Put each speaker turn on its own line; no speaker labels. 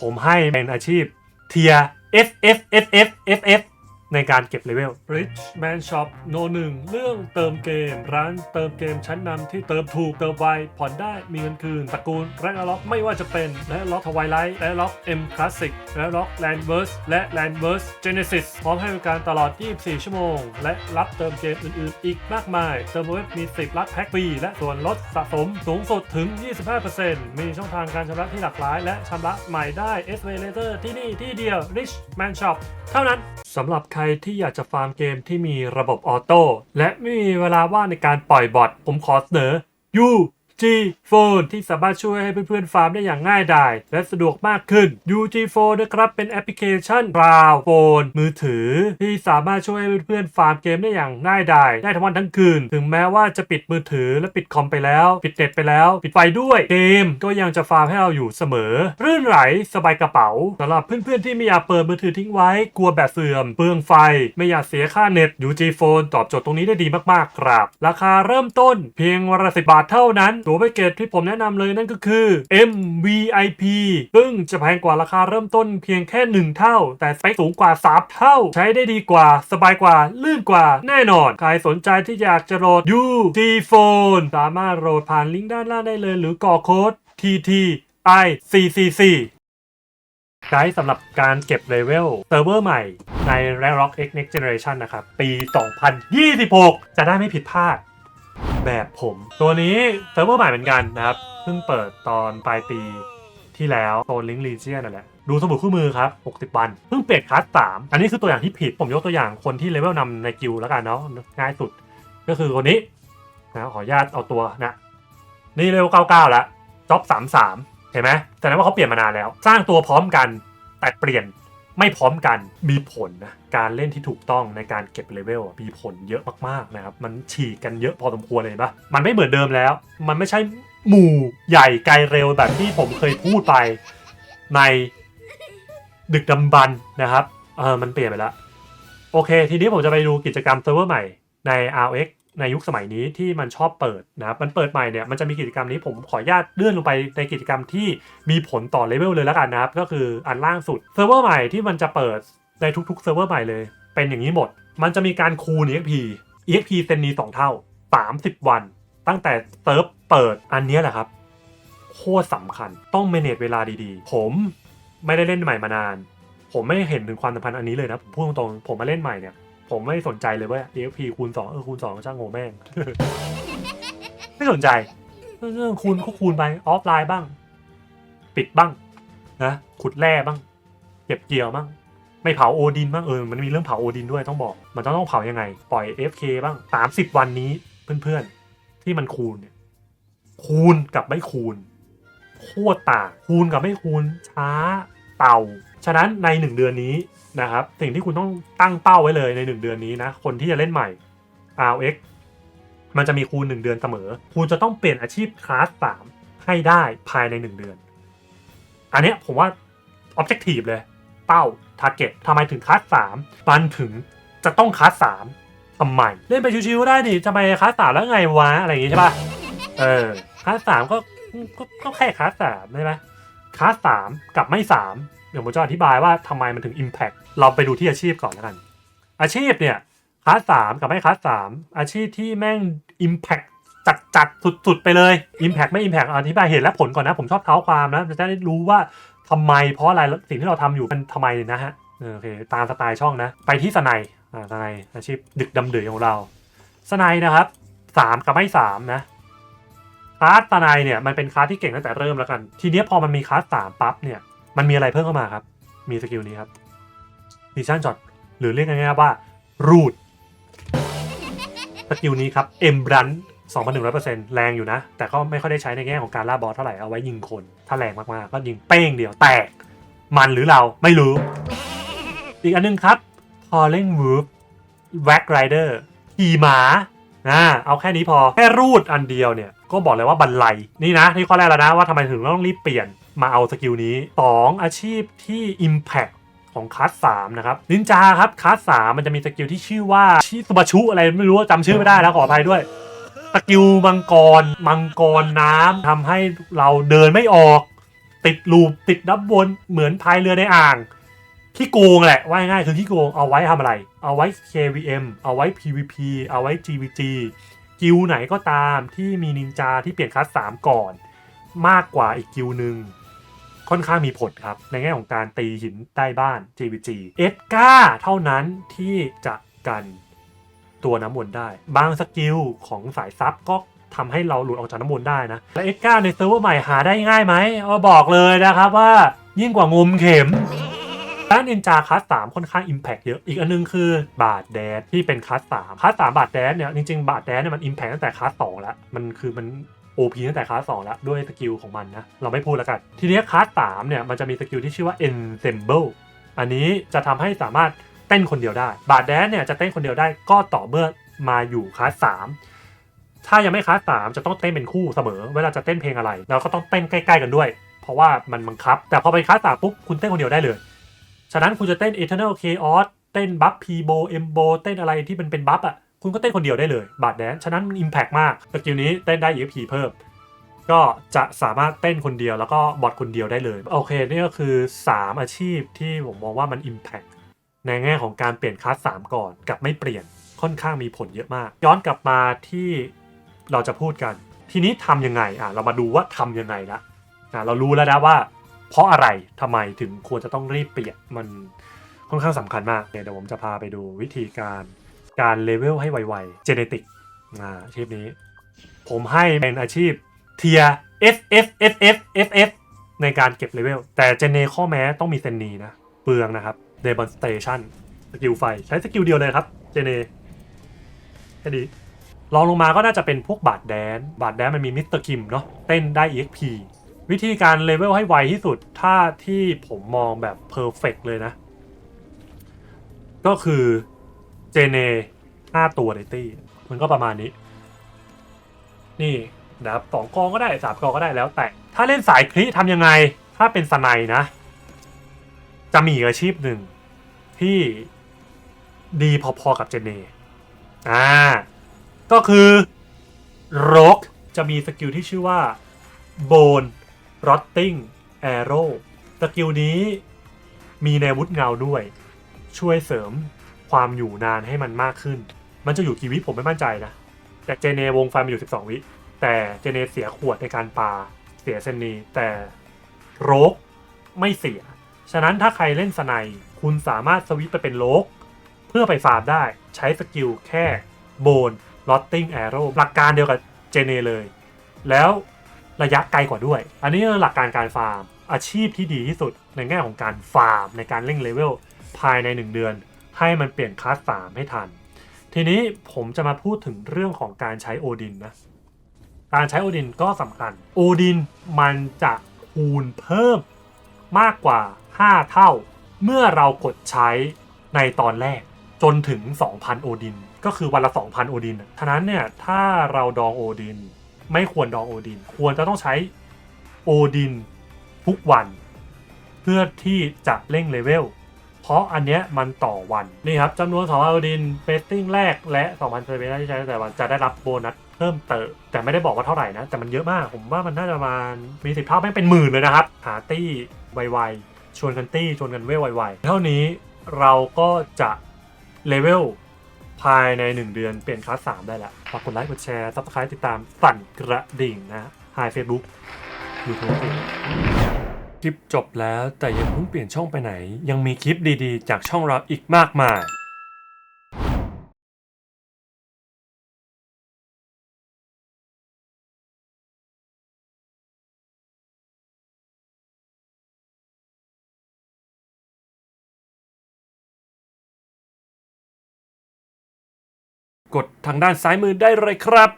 ผมให้เป็นอาชีพเทีย F F F F F F ในการเก็บเลเวล Rich Man Shop โนหนึ่งเรื่องเติมเกม ร้านเติมเกมชั้นนำที่เติมถูกเติมไว ผ่อนได้มีเงินคืน ตระกูลและล็อกไม่ว่าจะเป็นและล็อกทวายไลท์และล็อก M Classic และล็อก Landverse และ Landverse Genesis พร้อมให้บริการตลอด 24 ชั่วโมง และรับเติมเกมอื่นๆ อีกมากมาย เติมเว็บมี 10รับแพ็กฟรีและส่วนลดสะสมสูงสุดถึง 25%มีช่องทางการชำระที่หลากหลาย และชำระใหม่ได้ S v a l a t o r ที่นี่ที่เดียว Rich Man Shop เท่านั้นสำหรับรที่อยากจะฟาร์มเกมที่มีระบบออโต้และไม่มีเวลาว่างในการปล่อยบอทผมขอเสนอ UG Phone ที่สามารถช่วยให้เพื่อนๆฟาร์มได้อย่างง่ายดายและสะดวกมากขึ้น UG Phone นะครับเป็นแอปพลิเคชันคลาวโฟนมือถือ ที่สามารถช่วยให้เพื่อนๆฟาร์มเกมได้อย่างง่ายดายได้ทั้งวันทั้งคืน ถึงแม้ว่าจะปิดมือถือและปิดคอมไปแล้ว ปิดเน็ตไปแล้ว ปิดไฟด้วยเกมก็ยังจะฟาร์มให้เราอยู่เสมอ รื่นไหลสบายกระเป๋าสำหรับเพื่อนๆที่ไม่อยากเปิดมือถือทิ้งไว้กลัวแบตเสื่อมเปลืองไฟ ไม่อยากเสียค่าเน็ต UG Phone ตอบโจทย์ตรงนี้ได้ดีมากๆครับ ราคาเริ่มต้นเพียงวันละสิบาทเท่านั้นตัวแพ็กเกจที่ผมแนะนำเลยนั่นก็คือ MVIP ซึ่งจะแพงกว่าราคาเริ่มต้นเพียงแค่ 1 เท่า แต่สเปคสูงกว่า 3 เท่า ใช้ได้ดีกว่า สบายกว่า ลื่นกว่า แน่นอน ใครสนใจที่อยากจะโหลด UG Phone สามารถโหลดผ่านลิงก์ด้านล่างได้เลย หรือกรอกโค้ด TTICCC ไกด์สำหรับการเก็บเลเวลเซิร์ฟเวอร์ใหม่ใน r a r o c k X Next Generation นะครับ ปี 2026 จะได้ไม่ผิดพลาด แบบผม ตัวนี้เซิร์ฟเวอร์ใหม่เหมือนกันนะครับ เพิ่งเปิดตอนปลายปีที่แล้วโซนลิงก์ลีเจียนั่นแหละดูสมุดคู่มือครับ 60 วัน เพิ่งเปลี่ยนคลาส3อันนี้คือตัวอย่างที่ผิด ผมยกตัวอย่างคนที่เลเวลนำในกิลแล้วกันเนาะ ง่ายสุด ก็คือคนนี้นะขออนุญาตเอาตัวนะ นี่เลเวล99 แล้วจ็อบ 33 เห็นไหมแสดงว่าเขาเปลี่ยนมานานแล้ว สร้างตัวพร้อมกันแต่เปลี่ยน ไม่พร้อมกันมีผลนะการเล่นที่ถูกต้องในการเก็บเลเวลมีผลเยอะมากๆนะครับมันฉีกกันเยอะพอสมควรเลยปะมันไม่เหมือนเดิมแล้ว มันไม่ใช่หมู่ใหญ่ไกลเร็วแบบที่ผมเคยพูดไปในดึกดำบรรพ์นะครับเออมันเปลี่ยนไปแล้ว โอเค ทีนี้ผมจะไปดูกิจกรรมเซิร์ฟเวอร์ใหม่ใน RX ในยุคสมัยนี้ที่มันชอบเปิดนะครับมันเปิดใหม่เนี่ยมันจะมีกิจกรรมนี้ผมขออนุญาตเลื่อนลงไปในกิจกรรมที่มีผลต่อเลเวลเลยแล้วกันนะครับ ก็คืออันล่างสุดเซิร์ฟเวอร์ใหม่ที่มันจะเปิดในทุกๆเซิร์ฟเวอร์ใหม่เลย เป็นอย่างนี้หมด มันจะมีการคูณ EXP EXP เซนนี2เท่า 30 วัน ตั้งแต่เซิร์ฟเปิดอันนี้แหละครับ โคตรสำคัญต้องเมเนจเวลาดีๆ ผมไม่ได้เล่นใหม่มานาน ผมไม่เห็นถึงความสัมพันธ์อันนี้เลยนะผมพูดตรงๆผมมาเล่นใหม่เนี่ย ผมไม่สนใจเลยว่า EXP คูณ2เออคูณ2ช่างโง่แม่ง ไม่สนใจเรื่องคูณก็คูณไปออฟไลน์บ้าง ปิดบ้างนะขุดแร่บ้าง เก็บเกี่ยวบ้าง ไม่เผาโอดินบ้างเออมันมีเรื่องเผาโอดินด้วยต้องบอก มันต้องต้องเผายังไง ปล่อย FK บ้าง 30 วันนี้เพื่อนๆ ที่มันคูณเนี่ยคูณกับไม่คูณโคตรต่างคูณกับไม่คูณช้าเต่า ฉะนั้นใน 1 เดือนนี้นะครับสิ่งที่คุณต้องตั้งเป้าไว้เลยใน 1 เดือนนี้นะคนที่จะเล่นใหม่ RX มันจะมีคูณ 1 เดือนเสมอ คุณจะต้องเปลี่ยนอาชีพคลาส3ให้ได้ภายใน 1 เดือน อันนี้ผมว่า Objective เลย เป้า Target ทำไมถึงคลาส3มันถึงจะต้องคลาส3ทำไม เล่นไปชิวๆก็ได้ดิทำไมคลาส3แล้วไงวะ อะไรอย่างงี้ใช่ป่ะเออคลาสสามก็ก็แค่คลาสสามใช่ไหมคลาสสามกับไม่สาม เดี๋ยวผมจะอธิบายว่าทำไมมันถึง Impact เราไปดูที่อาชีพก่อนแล้วกัน อาชีพเนี่ยคลาสสามกับไม่คลาสสามอาชีพที่แม่ง Impact จัดจัดๆสุดๆไปเลย Impact ไม่ Impact อธิบายเหตุและผลก่อนนะ ผมชอบเท้าความนะจะได้รู้ว่าทำไมเพราะอะไรสิ่งที่เราทำอยู่มันทำไมนะฮะเออโอเคตามสไตล์ช่องนะ ไปที่สไนยอ่าสไนยอาชีพดึกดำเดือของเราสไนยนะครับสามกับไม่สามนะคลาสตาไนเนี่ยมันเป็นคลาสที่เก่งตั้งแต่เริ่มแล้วกัน ทีนี้พอมันมีคลาสสามปั๊บเนี่ย มันมีอะไรเพิ่มเข้ามาครับ มีสกิลนี้ครับดิชั่นช็อตหรือเรียกง่ายๆว่ารูดสกิลนี้ครับเอ็มบรัน2,100%แรงอยู่นะ แต่ก็ไม่ค่อยได้ใช้ในแง่ของการล่าบอสเท่าไหร่เอาไว้ยิงคน ถ้าแรงมากๆ ก็ยิงเป้งเดียวแตก มันหรือเราไม่รู้ อีกอันนึงครับพอเล่งวูฟแว็กไรเดอร์ขี่หมาอ่าเอาแค่นี้พอ แค่รูดอันเดียวเนี่ย ก็บอกเลยว่าบันไลนี่นะ ที่ข้อแรกแล้วนะว่าทำไมถึงต้องรีบเปลี่ยน มาเอาสกิลนี้ 2 อาชีพที่ Impact ของคลาส3นะครับนินจาครับคลาส3มันจะมีสกิลที่ชื่อว่าชิสุบาชุอะไรไม่รู้จำชื่อไม่ได้แล้วขออภัยด้วยสกิลมังกร มังกรน้ำทำให้เราเดินไม่ออก ติดลูปติดดับวนเหมือนพายเรือในอ่างขี้โกงแหละว่าง่ายคือขี้โกงเอาไว้ทำอะไร เอาไว้ KVM เอาไว้ PVP เอาไว้ GVG กิลไหนก็ตามที่มีนินจาที่เปลี่ยนคลาส3ก่อน มากกว่าอีกกิลหนึ่ง ค่อนข้างมีผลครับ ในแง่ของการตีหินใต้บ้าน JVG เอสกาเท่านั้นที่จะกันตัวน้ำวนได้ บางสกิลของสายซับก็ทำให้เราหลุดออกจากน้ำวนได้นะ และเอสกาในเซิร์ฟเวอร์ใหม่หาได้ง่ายไหมเอาบอกเลยนะครับว่ายิ่งกว่างมเข็มด้านนินจาคลาสสามค่อนข้าง Impact เยอะ อีกอันนึงคือบาดแดดที่เป็นคลาสสามคลาสสามบาดแดดเนี่ยจริงๆ บาดแดดเนี่ยมัน Impact ตั้งแต่คลาสสองแล้ว มันคือมัน OP ตั้งแต่คลาสสองแล้วด้วยสกิลของมันนะ เราไม่พูดแล้วกัน ทีเนี้ยคลาสสามเนี่ยมันจะมีสกิลที่ชื่อว่า Ensemble อันนี้จะทำให้สามารถเต้นคนเดียวได้ บาดแดดเนี่ยจะเต้นคนเดียวได้ก็ต่อเมื่อมาอยู่คลาสสามถ้ายังไม่คลาสสามจะต้องเต้นเป็นคู่เสมอ เวลาจะเต้นเพลงอะไรแล้วก็ต้องเต้นใกล้ๆกันด้วย เพราะว่ามันบังคับ แต่พอเป็นคลาสสามปุ๊บคุณเต้นคนเดียวได้เลย ฉะนั้นคุณจะเต้น Eternal Chaos เต้นบัฟพีโบเอมโบเต้นอะไรที่มันเป็นบัฟอะ คุณก็เต้นคนเดียวได้เลยบาดแดนฉะนั้นมัน Impact มากสกิลนี้เต้นได้ EXP เพิ่ม ก็จะสามารถเต้นคนเดียวแล้วก็บอทคนเดียวได้เลย โอเค นี่ก็คือ 3 อาชีพที่ผมมองว่ามัน Impact ในแง่ของการเปลี่ยนคลาส3ก่อนกับไม่เปลี่ยนค่อนข้างมีผลเยอะมาก ย้อนกลับมาที่เราจะพูดกัน ทีนี้ทำยังไงอะเรามาดูว่าทำยังไงละอะเรารู้แล้วนะว่า เพราะอะไรทำไมถึงควรจะต้องรีบเปลี่ยนมันค่อนข้างสำคัญมากเดี๋ยวผมจะพาไปดูวิธีการ การเลเวลให้ไวๆเจเนติกอาชีพนี้ ผมให้เป็นอาชีพเทีย F F F F F F ในการเก็บเลเวล แต่เจเนข้อแม้ต้องมีเซนนีนะ เปลืองนะครับ Demonstration สกิลไฟ ใช้สกิลเดียวเลยครับ เจเนแค่ดีลองลงมาก็น่าจะเป็นพวกบาดแดน บาดแดนมันมีมิสเตอร์คิมเนาะ เต้นได้ EXP วิธีการเลเวลให้ไวที่สุด ถ้าที่ผมมองแบบเพอร์เฟกเลยนะ ก็คือ เจเน5ตัวในตี้ มันก็ประมาณนี้ นี่นะครับสองกองก็ได้สามกองก็ได้แล้วแต่ ถ้าเล่นสายคลิทำยังไง ถ้าเป็นสไนนะ จะมีอาชีพหนึ่งที่ดีพอๆกับเจเนอ่า ก็คือโรกจะมีสกิลที่ชื่อว่า Bone Rotting Arrow สกิลนี้มีในวุธเงาด้วย ช่วยเสริม ความอยู่นานให้มันมากขึ้น มันจะอยู่กี่วิผมไม่มั่นใจนะ แต่เจเนวงไฟมันอยู่ 12 วิ แต่เจเนเสียขวดในการปาเสียเซนนีแต่โรกไม่เสีย ฉะนั้นถ้าใครเล่นสไนคุณสามารถสวิตไปเป็นโรกเพื่อไปฟาร์มได้ใช้สกิลแค่โบนลอตติ้งแอโร่หลักการเดียวกับเจเนเลย แล้วระยะไกลกว่าด้วย อันนี้หลักการการฟาร์มอาชีพที่ดีที่สุดในแง่ของการฟาร์มในการเร่งเลเวลภายใน 1 เดือน ให้มันเปลี่ยนคลาส3ให้ทัน ทีนี้ผมจะมาพูดถึงเรื่องของการใช้โอดินนะ การใช้โอดินก็สำคัญ โอดินมันจะคูณเพิ่มมากกว่า 5 เท่า เมื่อเรากดใช้ในตอนแรกจนถึง 2,000 โอดิน ก็คือวันละ 2,000 โอดินอะฉะนั้นเนี่ยถ้าเราดองโอดิน ไม่ควรดองโอดิน ควรจะต้องใช้โอดินทุกวัน เพื่อที่จะเร่งเลเวล เพราะอันเนี้ยมันต่อวันนี่ครับจำนวนของโอดินเฟสติ้งแรกและ2,000เซอร์เวย์ที่ใช้แต่วันจะได้รับโบนัสเพิ่มเติมแต่ไม่ได้บอกว่าเท่าไหร่นะ แต่มันเยอะมาก ผมว่ามันน่าจะประมาณมีสิบเท่าแม่งเป็นหมื่นเลยนะครับ หาตี้ไวๆชวนกันตี้ชวนกันเวลไวๆ เท่านี้เราก็จะเลเวลภายใน 1 เดือนเปลี่ยนคลาส3ได้แล้วฝากกดไลค์กดแชร์ซับสไครต์ติดตามสั่นกระดิ่งนะหายเฟซบุ๊กยูทูบ คลิปจบแล้วแต่ยังเพิ่งเปลี่ยนช่องไปไหน ยังมีคลิปดีๆ จากช่องเราอีกมากมายกดทางด้านซ้ายมือได้เลยครับ